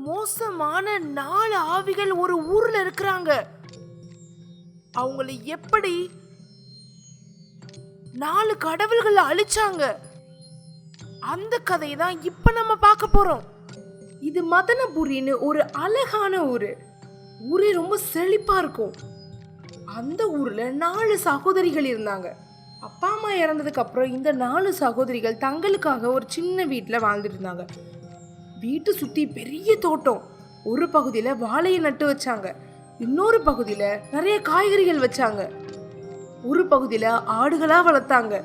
மோசமான நாலு ஆவிகள் ஒரு ஊர்ல இருக்கிறாங்க. அவங்கள எப்படி நாலு கடவுள்களை அழிச்சாங்க? அந்த கதையை தான் இப்ப நம்ம பார்க்க போறோம். இது மதனபுரின்னு ஒரு அழகான ஊரு. ஊரே ரொம்ப செழிப்பா இருக்கும். அந்த ஊர்ல நாலு சகோதரிகள் இருந்தாங்க. அப்பா அம்மா இறந்ததுக்கு அப்புறம் இந்த நாலு சகோதரிகள் தங்களுக்காக ஒரு சின்ன வீட்டில் வாழ்ந்துட்டு இருந்தாங்க. வீட்டை சுத்தி பெரிய தோட்டம். ஒரு பகுதியில வாழையை நட்டு வச்சாங்க. இன்னொரு பகுதியில நிறைய காய்கறிகள் வச்சாங்க. ஒரு பகுதியில ஆடுகளா வளர்த்தாங்க.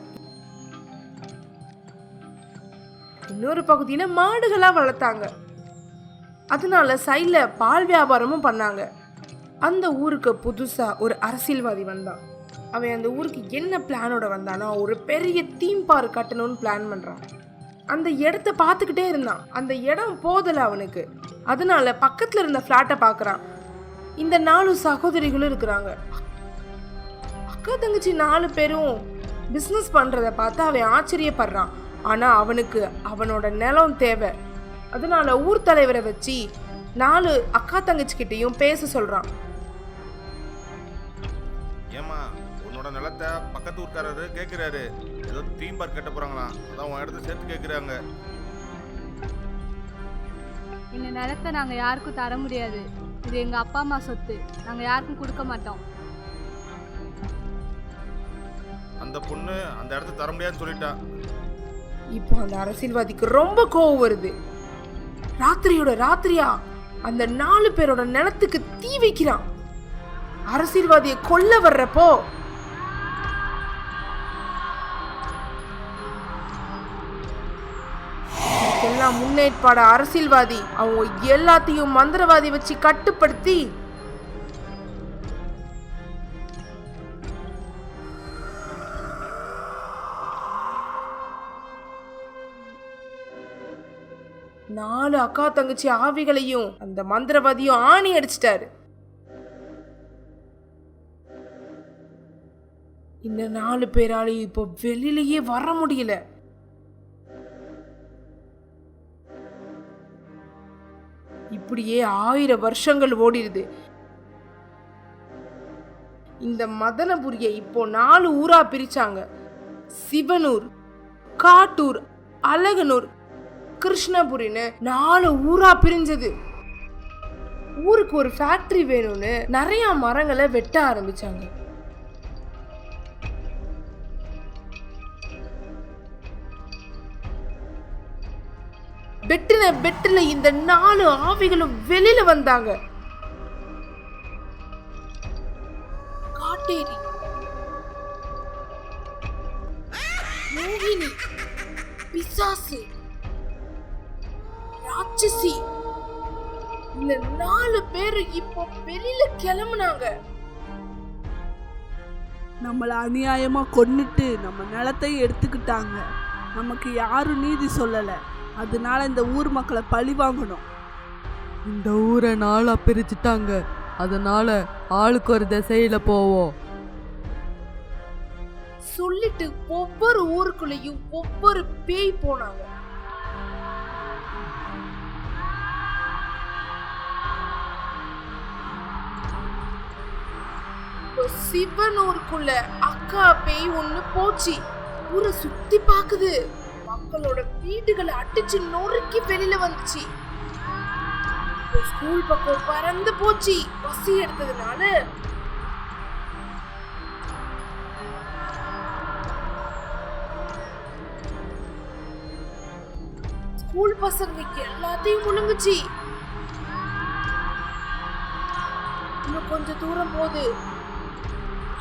இன்னொரு பகுதியில மாடுகளா வளர்த்தாங்க. அதனால சைடில் பால் வியாபாரமும் பண்ணாங்க. அந்த ஊருக்கு புதுசா ஒரு அரசியல்வாதி வந்தான். அவன் அந்த ஊருக்கு என்ன பிளானோட வந்தானா ஒரு பெரிய தீம் பார்க் கட்டணும்னு பிளான் பண்றான். அந்த இடத்த பார்த்துக்கிட்டே இருந்தான். அந்த இடம் போதல அவனுக்கு. அதனால பக்கத்துல இருந்த ஃப்ளாட்டை பார்க்குறான். இந்த நாலு சகோதரிகளும் இருக்கிறாங்க. அக்கா தங்கச்சி நாலு பேரும் பிஸ்னஸ் பண்ணுறத பார்த்து அவன் ஆச்சரியப்படுறான். ஆனால் அவனுக்கு அவனோட நிலம் தேவை. அதனால ஊர் தலைவரை வச்சு நாலு அக்கா தங்கச்சிக்கிட்டேயும் பேச சொல்கிறான் நிலத்தை பக்கத்து ஊர்க்காரரு கேட்குறாரு ஏதோ தீம் பார்க் கட்ட போறாங்களாம். அதான் உன் இடத்த சேர்த்து கேட்குறாங்க இந்த நிலத்தை நாங்கள் யாருக்கும் தர முடியாது. இது எங்கள் அப்பா அம்மா சொத்து. நாங்கள் யாருக்கும் கொடுக்க மாட்டோம். அந்த பொண்ணு அந்த இடத்த தர முடியாதுன்னு சொல்லிட்டா. இப்போ அந்த அரசியல்வாதிக்கு ரொம்ப கோவம் வருது. ராத்திரியோட ராத்திரியா அந்த நாலு பேரோட நிலத்துக்கு தீ வைக்கிறான். அரசியல்வாதியை கொல்ல வர்றப்போ ஆனா முன்னேற்பாடு அரசியல்வாதி. அவங்க எல்லாத்தையும் மந்திரவாதி வச்சு கட்டுப்படுத்தி. நாலு அக்கா தங்கச்சி ஆவிகளையும் அந்த மந்திரவாதியும் ஆணி அடிச்சிட்டாரு. இந்த நாலு பேராலையும் இப்போ வெளியிலேயே வர முடியல. இப்படியே ஆயிரம் வருஷங்கள் ஓடிடுது. இந்த மதனபுரியை இப்போ நாலு ஊரா பிரிச்சாங்க. சிவனூர் காட்டூர் அழகனூர் கிருஷ்ணபுரின்னு நாலு ஊரா பிரிஞ்சது. ஊருக்கு ஒரு ஃபேக்டரி வேணும்னு நிறைய மரங்களை வெட்ட ஆரம்பிச்சாங்க. வெட்டின வெட்டில இந்த நாலு ஆவிகளும் வெளியில வந்தாங்க. காட்டேரி. மோகினி. பிசாசு. ராட்சசி. இந்த நாலு பேரு இப்போ வெளியில கிளம்புனாங்க. நம்மளை அநியாயமா கொன்னுட்டு நம்ம நிலத்தை எடுத்துக்கிட்டாங்க. நமக்கு யாரும் நீதி சொல்லலை. அதனால இந்த ஊர் மக்களை பழி வாங்கணும். இந்த ஊரை நாளா பிரிச்சுட்டாங்க. அதனால ஆளுக்கு ஒரு திசையில போவோம். சொல்லிட்டு ஒவ்வொரு ஊருக்குள்ளேயும் ஒவ்வொரு பேய் போனாங்க. சிவனூருக்குள்ள அக்கா பேய் ஒண்ணு போச்சு. ஊரை சுத்தி பாக்குது. மக்களோட வீடுகளை அடிச்சு நொறுக்கி வெளியில வந்துச்சு. ஸ்கூல் பக்கம் பறந்து போச்சு. பசி எடுத்ததுனால. ஸ்கூல் பசங்களுக்கு எல்லாத்தையும் முழுங்குச்சு இன்னும் கொஞ்ச தூரம் போது.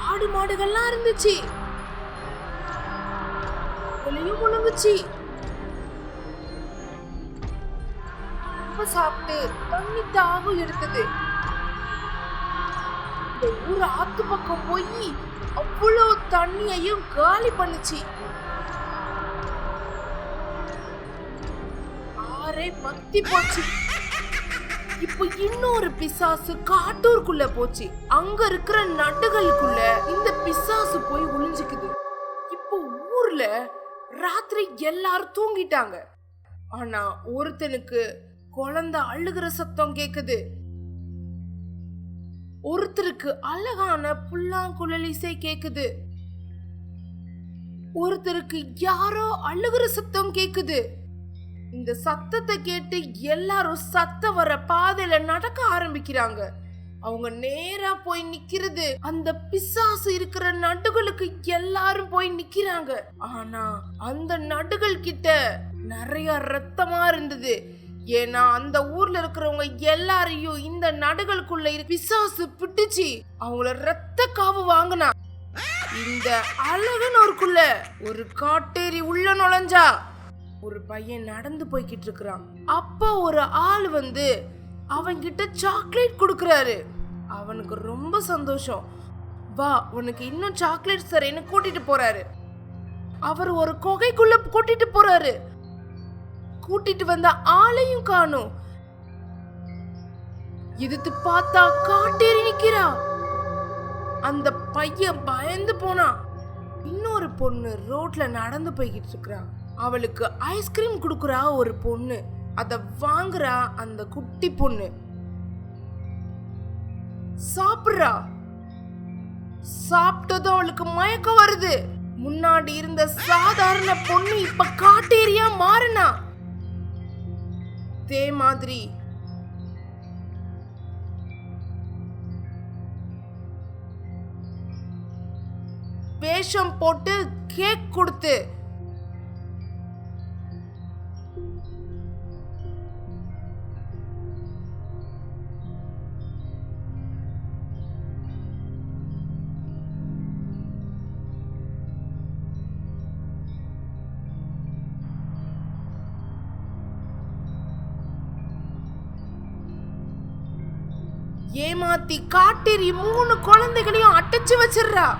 ஆடு மாடுகள்லாம் இருந்துச்சு. முழுங்குச்சு ரொம்ப சாப்பிட்டு தண்ணி தாகம் எடுத்தது. இந்த ஊர் ஆத்து பக்கம் போய் அவ்வளோ தண்ணியையும் காலி பண்ணுச்சு. ஆறே பக்தி போச்சு. இப்போ இன்னொரு பிசாசு காட்டூருக்குள்ள போச்சு. அங்க இருக்கிற நடுகளுக்குள்ள இந்த பிசாசு போய் ஒளிஞ்சுக்குது. இப்போ ஊர்ல ராத்திரி எல்லாரும் தூங்கிட்டாங்க. ஆனா ஒருத்தனுக்கு குழந்தை அழுகிற சத்தம் கேக்குது. ஒருத்தருக்கு அழகான புல்லாங்குழல் இசை கேக்குது. ஒருத்தருக்கு யாரோ அழுகிற சத்தம் கேக்குது. இந்த சத்தத்தை கேட்டு எல்லாரும் சத்தம் வர பாதையில நடக்க ஆரம்பிக்கிறாங்க. அவங்க நேரா போய் நிக்கிறது. அந்த பிசாசு இருக்கிற நடுகளுக்கு எல்லாரும் போய் நிக்கிறாங்க. ஆனா அந்த நடுகள் கிட்ட நிறைய ரத்தமா இருந்தது. ஏன்னா அந்த ஊர்ல இருக்கிறவங்க எல்லாரையும் இந்த நடுகளுக்குள்ள பிசாசு பிடிச்சு அவங்கள ரத்த காவு வாங்கினா. இந்த அழகனூருக்குள்ள ஒரு காட்டேரி உள்ள நுழைஞ்சா ஒரு பையன் நடந்து போய்கிட்டு இருக்கிறான். அப்ப ஒரு ஆள் வந்து அவன்கிட்ட சாக்லேட் கொடுக்கறாரு. அவனுக்கு ரொம்ப சந்தோஷம். வா உனக்கு இன்னும் சாக்லேட் தரேன்னு கூட்டிட்டு போறாரு. அவர் ஒரு குகைக்குள்ள கூட்டிட்டு போறாரு. கூட்டிட்டு வந்த ஆளையும் காணும் எதிர்த்து பார்த்தா காட்டேறி நிக்கிறா. அந்த பையன் பயந்து போனான் இன்னொரு பொண்ணு ரோட்ல நடந்து போய்கிட்டு இருக்கிறா. அவளுக்கு ஐஸ்கிரீம் கொடுக்குறா ஒரு பொண்ணு. அத வாங்குறா அந்த குட்டி பொண்ணு. சாப்பிடுறா. சாப்பிட்டதும் அவளுக்கு மயக்கம் வருது. முன்னாடி இருந்த சாதாரண பொண்ணு இப்ப காட்டேரியா மாறினா. இதே மாதிரி. வேஷம் போட்டு கேக் கொடுத்து ஏமாத்தி காட்டேரி மூணு குழந்தைகளையும் அடைச்சு வச்சிடுறா.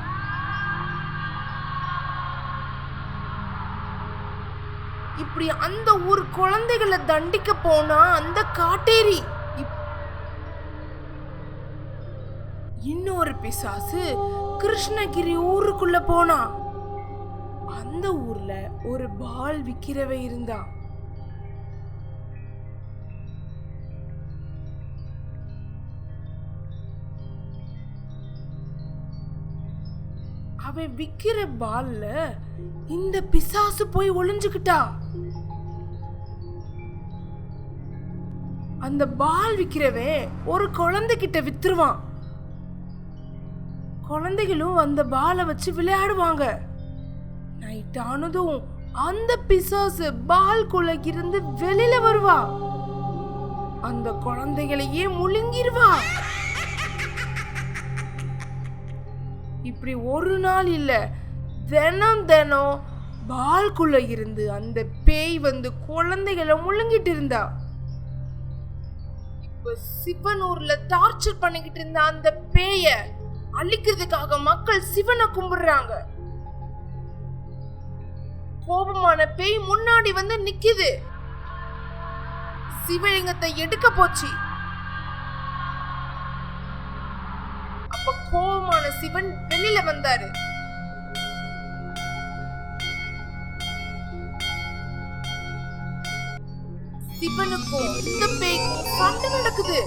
இப்படி அந்த ஊர் குழந்தைகளை தண்டிக்க போனா அந்த காட்டேரி. இப்- இன்னொரு பிசாசு கிருஷ்ணகிரி ஊருக்குள்ள போனா. அந்த ஊர்ல ஒரு பால் விக்கிறவ இருந்தா அவன் விக்கிற பால்ல இந்த பிசாசு போய் ஒளிஞ்சுக்கிட்டா? அந்த பால் விற்கிறவே ஒரு குழந்தைகிட்ட வித்துருவான். குழந்தைகளும் அந்த பாலை வச்சு விளையாடுவாங்க. நைட் ஆனதும் அந்த பிசாசு பால் இருந்து வெளியில வருவா. அந்த குழந்தைகளையே முழுங்கிருவா. இப்படி ஒரு நாள் இல்லை தினம் தினம் பால்குள்ள இருந்து அந்த பேய் வந்து குழந்தைகளை முழுங்கிட்டு இருந்தா. இப்போ சிவனூர்ல டார்ச்சர் பண்ணிக்கிட்டு இருந்த அந்த பேய அழிக்கிறதுக்காக மக்கள் சிவனை கும்பிடுறாங்க. கோபமான பேய் முன்னாடி வந்து நிக்குது. சிவலிங்கத்தை எடுக்க போச்சு. ஆன சிவன் வெளியில வந்தாரு. சிவனுக்கும் இந்த பேய்க்கும் சண்டை நடக்குது.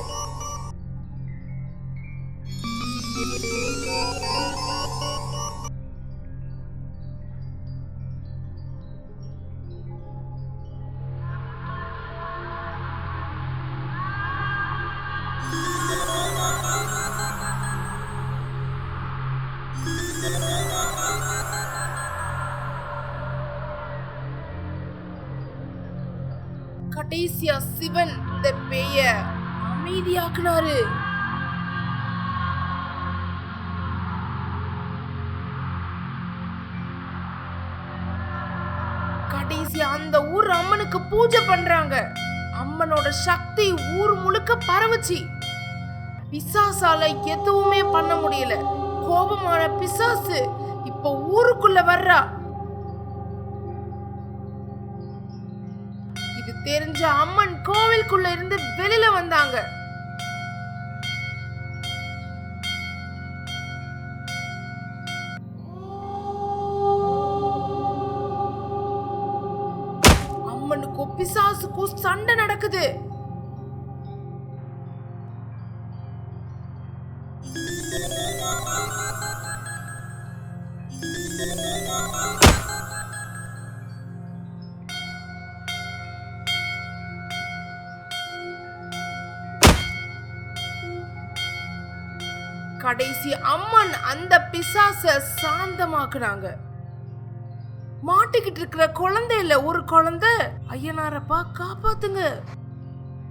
கடைசியா சிவன் இந்த பேய அமைதியாக்குனாரு. கடைசியா அந்த ஊர் அம்மனுக்கு பூஜை பண்றாங்க. அம்மனோட சக்தி ஊர் முழுக்க பரவுச்சு. பிசாசால எதுவுமே பண்ண முடியல. கோபமான பிசாசு இப்ப ஊருக்குள்ள வர்றா. தெரிஞ்ச அம்மன் கோவிலுக்குள்ள இருந்து வெளியில வந்தாங்க. அம்மனுக்கும் பிசாசுக்கும் சண்டை நடக்குது. கடைசி அம்மன் அந்த பிசாச சாந்தமாக்குனாங்க. மாட்டிக்கிட்டு இருக்கிற குழந்தை இல்ல ஒரு குழந்தை ஐயனாரப்பா காப்பாத்துங்க.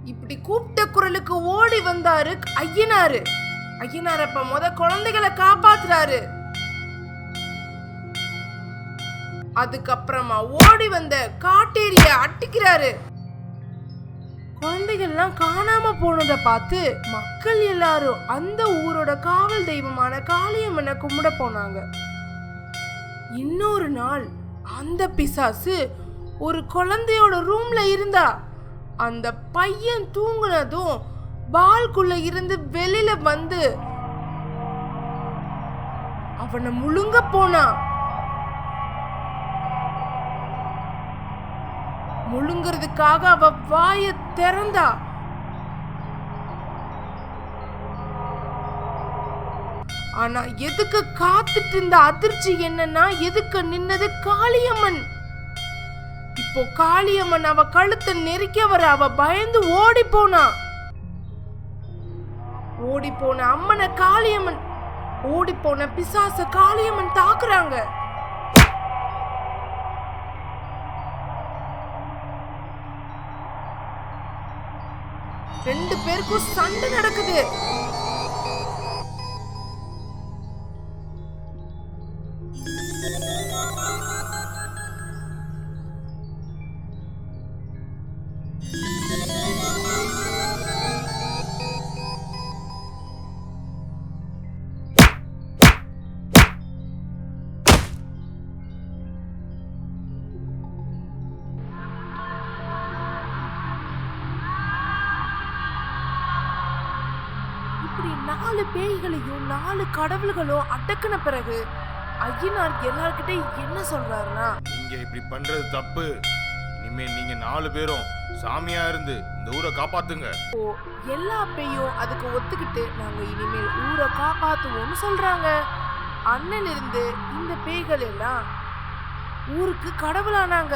இப்படி கூப்பிட்ட குரலுக்கு ஓடி வந்தாரு ஐயனாரு. ஐயனாரப்பா முத குழந்தைகளை காப்பாத்துறாரு. அதுக்கப்புறமா ஓடி வந்த காட்டேரிய அட்டிக்கிறாரு எல்லாம் காணாம போனதை பார்த்து மக்கள் எல்லாரும் அந்த ஊரோட காவல் தெய்வமான காளியம்மனை கும்பிட போனாங்க. இன்னொரு நாள் அந்த பிசாசு ஒரு குழந்தையோட ரூம்ல இருந்தா. அந்த பையன் தூங்குனதும் பால்குள்ள இருந்து வெளியில வந்து அவனை முழுங்க போனா. முழுங்கிறதுக்காக அவ வாய திறந்தா. ஆனா எதுக்கு காத்துட்டு இருந்த அதிர்ச்சி என்னன்னா எதுக்கு நின்னது காளியம்மன்? இப்போ காளியம்மன் அவ கழுத்தை நெருக்க வர அவ பயந்து ஓடி போனா. ஓடி போன அம்மனை காளியம்மன் ஓடி போன பிசாச காளியம்மன் தாக்குறாங்க. ரெண்டு பேருக்கும் சண்டை நடக்குது. இப்படி நாலு பேய்களையும் நாலு கடவுள்களும் அடக்குன பிறகு ஐயனார் எல்லார்கிட்ட என்ன சொல்றாருன்னா நீங்க இப்படி பண்றது தப்பு. இனிமே நீங்க நாலு பேரும் சாமியா இருந்து இந்த ஊரை காப்பாத்துங்க. இப்போ எல்லா பேயும் அதுக்கு ஒத்துக்கிட்டு நாங்க இனிமேல் ஊரை காப்பாத்துவோம்னு சொல்றாங்க. அண்ணன் இருந்து இந்த பேய்கள் எல்லாம் ஊருக்கு கடவுளானாங்க.